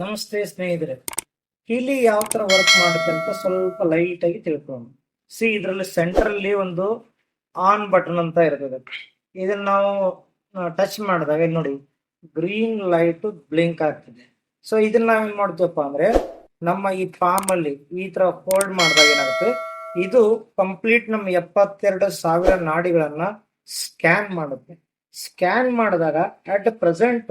ನಮಸ್ತೆ ಸ್ನೇಹಿತರೆ. ಇಲ್ಲಿ ಯಾವ ತರ ವರ್ಕ್ ಮಾಡುತ್ತೆ ಅಂತ ಸ್ವಲ್ಪ ಲೈಟ್ ಆಗಿ ತಿಳ್ಕೊಂಡು ಸಿ ಇದರಲ್ಲಿ ಸೆಂಟ್ರಲ್ಲಿ ಒಂದು ಆನ್ ಬಟನ್ ಅಂತ ಇರ್ತದೆ. ಇದನ್ನ ನಾವು ಟಚ್ ಮಾಡಿದಾಗ ನೋಡಿ ಗ್ರೀನ್ ಲೈಟ್ ಬ್ಲಿಂಕ್ ಆಗ್ತಿದೆ. ಸೊ ಇದನ್ನ ನಾವೇನ್ ಮಾಡ್ತೀವಪ್ಪ ಅಂದ್ರೆ, ನಮ್ಮ ಈ ಫಾರ್ಮ್ ಅಲ್ಲಿ ಈ ತರ ಹೋಲ್ಡ್ ಮಾಡಿದಾಗ ಏನಾಗುತ್ತೆ? ಇದು ಕಂಪ್ಲೀಟ್ ನಮ್ಮ ಎಪ್ಪತ್ತೆರಡು ಸಾವಿರ ನಾಡಿಗಳನ್ನ ಸ್ಕ್ಯಾನ್ ಮಾಡುತ್ತೆ. ಸ್ಕ್ಯಾನ್ ಮಾಡಿದಾಗ ಅಟ್ ಪ್ರೆಸೆಂಟ್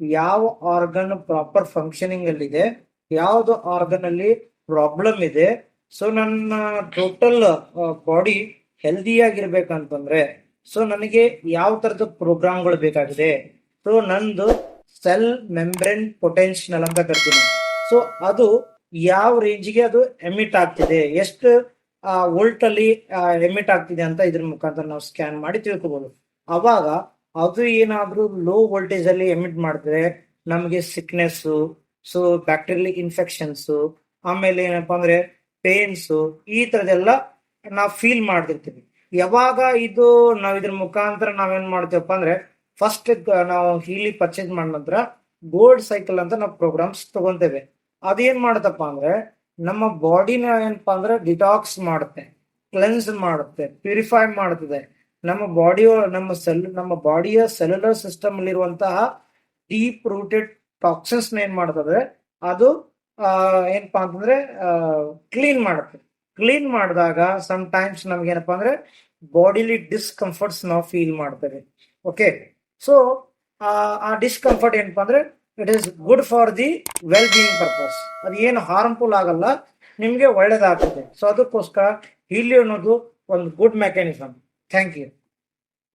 ಯಾವ ಆರ್ಗನ್ ಪ್ರಾಪರ್ ಫಂಕ್ಷನಿಂಗ್ ಅಲ್ಲಿ ಇದೆ ಯಾವ್ದು ಆರ್ಗನ್ ಅಲ್ಲಿ ಪ್ರಾಬ್ಲಮ್ ಇದೆ ಸೊ ನನ್ನ ಟೋಟಲ್ ಬಾಡಿ ಹೆಲ್ದಿ ಆಗಿರ್ಬೇಕಂತಂದ್ರೆ ಸೊ ನನಗೆ ಯಾವ ತರದ ಪ್ರೋಗ್ರಾಮ್ಗಳು ಬೇಕಾಗಿದೆ ಸೊ ನಂದು ಸೆಲ್ ಮೆಂಬ್ರೇನ್ ಪೊಟೆನ್ಷಿಯಲ್ ಅಂತ ಕರಿತೀನಿ. ಸೊ ಅದು ಯಾವ ರೇಂಜ್ಗೆ ಅದು ಎಮಿಟ್ ಆಗ್ತಿದೆ, ಎಷ್ಟು ವೋಲ್ಟ್ ಅಲ್ಲಿ ಎಮಿಟ್ ಆಗ್ತಿದೆ ಅಂತ ಇದ್ರ ಮುಖಾಂತರ ನಾವು ಸ್ಕ್ಯಾನ್ ಮಾಡಿ ತಿಳ್ಕೊಬಹುದು ಅವಾಗ ಅದು ಏನಾದರೂ ಲೋ ವೋಲ್ಟೇಜ್ ಅಲ್ಲಿ ಎಮಿಟ್ ಮಾಡಿದ್ರೆ ನಮಗೆ ಸಿಕ್ನೆಸ್ ಸೊ ಬ್ಯಾಕ್ಟೀರಿಯಲ್ ಇನ್ಫೆಕ್ಷನ್ಸ್ ಆಮೇಲೆ ಏನಪ್ಪ ಅಂದ್ರೆ ಪೇನ್ಸ್ ಈ ಥರದೆಲ್ಲ ನಾವು ಫೀಲ್ ಮಾಡ್ತಿರ್ತೀವಿ. ಯಾವಾಗ ಇದು ನಾವು ಇದ್ರ ಮುಖಾಂತರ ನಾವೇನ್ ಮಾಡ್ತೀವಪ್ಪ ಅಂದ್ರೆ ಫಸ್ಟ್ ನಾವು ಹೀಲಿ ಪರ್ಚೇಸ್ ಮಾಡಿದ ನಂತರ ಗೋಲ್ಡ್ ಸೈಕಲ್ ಅಂತ ನಾವು ಪ್ರೋಗ್ರಾಮ್ಸ್ ತಗೊಂತೇವೆ. ಅದೇನ್ ಮಾಡುತ್ತಪ್ಪ ಅಂದ್ರೆ ನಮ್ಮ ಬಾಡಿನ ಏನಪ್ಪಾ ಅಂದ್ರೆ ಡಿಟಾಕ್ಸ್ ಮಾಡುತ್ತೆ ಕ್ಲೆನ್ಸ್ ಮಾಡುತ್ತೆ ಪ್ಯೂರಿಫೈ ಮಾಡುತ್ತದೆ. ನಮ್ಮ ಬಾಡಿಯ ನಮ್ಮ ಸೆಲ್ ನಮ್ಮ ಬಾಡಿಯ ಸೆಲ್ಯುಲರ್ ಸಿಸ್ಟಮ್ ಅಲ್ಲಿರುವಂತಹ ಡೀಪ್ ರೂಟೆಡ್ ಟಾಕ್ಸಿನ್ಸ್ ಏನ್ ಮಾಡ್ತದೆ? ಅದು ಏನಪ್ಪಾ ಅಂತಂದ್ರೆ ಕ್ಲೀನ್ ಮಾಡುತ್ತೆ. ಕ್ಲೀನ್ ಮಾಡಿದಾಗ ಸಮ್ ಟೈಮ್ಸ್ ನಮ್ಗೆ ಏನಪ್ಪಾ ಅಂದ್ರೆ ಬಾಡಿಲಿ ಡಿಸ್ಕಂಫರ್ಟ್ಸ್ ನಾವು ಫೀಲ್ ಮಾಡ್ತೇವೆ. ಓಕೆ ಸೊ ಆ ಡಿಸ್ಕಂಫರ್ಟ್ ಏನಪ್ಪಾ ಅಂದ್ರೆ it is good for the well being purpose ಅದು ಏನು ಹಾರ್ಮ್ಫುಲ್ ಆಗಲ್ಲ, ನಿಮ್ಗೆ ಒಳ್ಳೇದಾಗ್ತದೆ. ಸೊ ಅದಕ್ಕೋಸ್ಕರ ಹೀಲಿ ಅನ್ನೋದು ಒಂದು ಗುಡ್ ಮೆಕ್ಯಾನಿಸಮ್ Thank you.